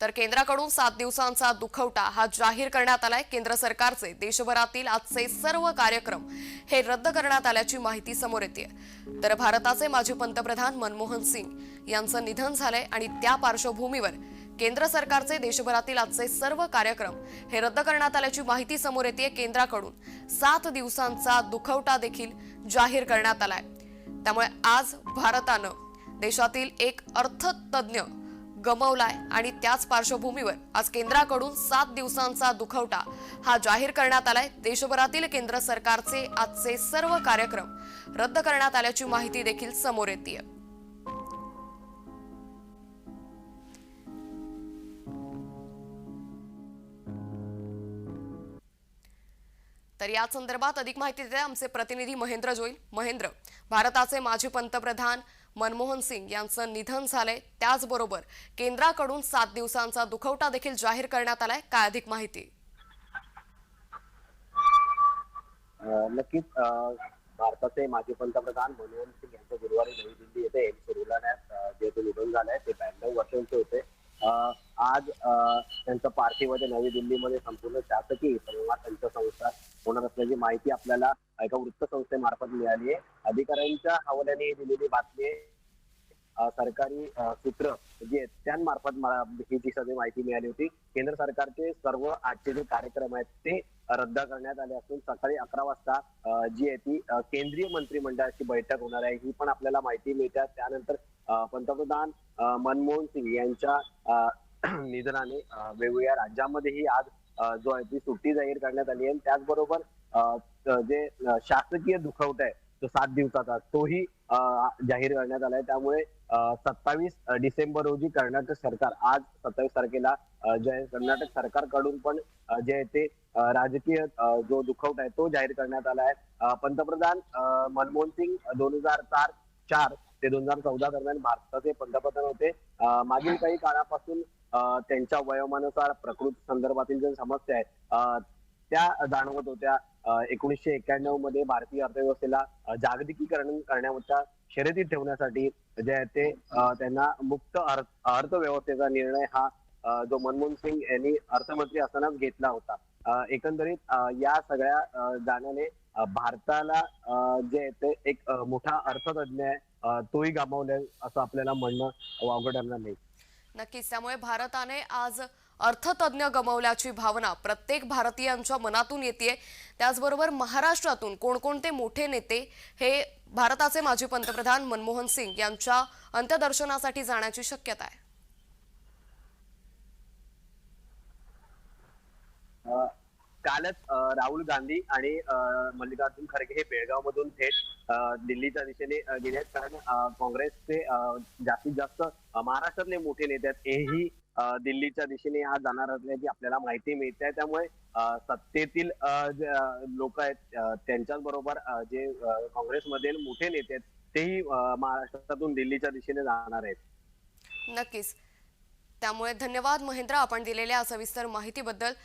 तर केंद्राकडून सात दिवसांचा दुखवटा हा जाहीर करण्यात आलाय. केंद्र सरकारचे देशभरातील आजचे सर्व कार्यक्रम हे रद्द करण्यात आल्याची माहिती समोर येते तर भारताचे माजी पंतप्रधान मनमोहन सिंग यांचं निधन झालंय आणि त्या पार्श्वभूमीवर केंद्र सरकारचे देशभरातील आजचे सर्व कार्यक्रम हे रद्द करण्यात आल्याची माहिती समोर येते केंद्राकडून सात दिवसांचा दुखवटा देखील जाहीर करण्यात आलाय. त्यामुळे आज भारतानं देशातील एक अर्थतज्ञ गमावलाय आणि त्याच पार्श्वभूमीवर आज केंद्राकडून सात दिवसांचा दुखवटा हा जाहीर करण्यात आलाय. देशभरातील केंद्र सरकारचे आजचे सर्व कार्यक्रम रद्द करण्यात आल्याची माहिती देखील समोर येते तर या संदर्भात अधिक माहिती देते आमचे प्रतिनिधी महेंद्र जोईल. महेंद्र भारताचे माजी पंतप्रधान मनमोहन सिंग यांचं निधन झालंय. त्याचबरोबर केंद्राकडून सात दिवसांचा दुखवटा देखील जाहीर करण्यात आलाय. काय अधिक माहिती? नक्कीच भारताचे माजी पंतप्रधान मनमोहन सिंग यांचं गुरुवारी नवी दिल्ली येथे एम्स रुग्णालयात जे ते निधन झालंय ते ब्याण्णव वर्षांचे होते. आज अ, त्यांचं पार्थिवाचे नवी दिल्लीमध्ये संपूर्ण शासकीय अंत्यसंस्कार होणार असल्याची माहिती आपल्याला एका वृत्तसंस्थेमार्फत मिळाली आहे अधिकाऱ्यांच्या हवाल्याने दिलेली बातमी सरकारी सूत्र जे आहेत त्यांमार्फत मला ही जी सगळी माहिती मिळाली होती. केंद्र सरकारचे सर्व आजचे जे कार्यक्रम आहेत ते रद्द करण्यात आले असून सकाळी अकरा वाजता जी आहे ती केंद्रीय मंत्रिमंडळाची बैठक होणार आहे. ही पण आपल्याला माहिती मिळते त्यानंतर पंतप्रधान मनमोहन सिंग यांच्या निधनाने वेगवेगळ्या राज्यांमध्येही आज जो आहे ती सुट्टी जाहीर करण्यात आली आहे. त्याचबरोबर जे शासकीय दुखवट आहे तो सात दिवसाचा तोही जाहीर करण्यात आलाय त्यामुळे सत्तावीस डिसेंबर रोजी कर्नाटक सरकार आज सत्तावीस तारखेला जे कर्नाटक सरकारकडून पण जे आहे ते राजकीय जो दुखवट आहे तो जाहीर करण्यात आला आहे. पंतप्रधान मनमोहन सिंग दोन हजार चार चार ते दोन हजार चौदा दरम्यान भारताचे पंतप्रधान होते. मागील काही काळापासून त्यांच्या वयोमानानुसार प्रकृती संदर्भातील ज्या समस्या आहेत त्या जाणवत होत्या. एकोणीसशे एक्क्याण्णवमध्ये भारतीय अर्थव्यवस्थेला जागतिकीकरण करण्याच्या शर्यतीत ठेवण्यासाठी जे आहे ते त्यांना मुक्त अर्थ अर्थव्यवस्थेचा निर्णय हा जो मनमोहन सिंग यांनी अर्थमंत्री असतानाच घेतला होता. एकंदरीत या सगळ्या जाण्याने भारताला जे आहे ते एक मोठा अर्थतज्ञ आहे तोही गमावलाय असं आपल्याला म्हणणं वावगं ठरणार नाही. नक्कीच. त्यामुळे भारताने आज अर्थतज्ञ गमावल्याची भावना प्रत्येक भारतीयांच्या मनातून येते त्याचबरोबर महाराष्ट्रातून कोणकोणते मोठे नेते हे भारताचे माजी पंतप्रधान मनमोहन सिंग यांच्या अंत्यदर्शनासाठी जाण्याची शक्यता आहे? कालच राहुल गांधी आणि मल्लिकार्जुन खरगे हे बेळगाव मधून थेट दिल्लीच्या दिशेने अ, गेले आहेत कारण काँग्रेसचे जास्तीत जास्त महाराष्ट्रातले मोठे नेते आहेत. हेही दिल्लीच्या दिशेने आज जाणार असल्याची आपल्याला माहिती मिळते. आहे त्यामुळे सत्तेतील लोक आहेत त्यांच्याच बरोबर जे काँग्रेसमधील मोठे नेते आहेत तेही महाराष्ट्रातून दिल्लीच्या दिशेने जाणार आहेत. नक्कीच. त्यामुळे धन्यवाद महेंद्र आपण दिलेल्या सविस्तर माहितीबद्दल.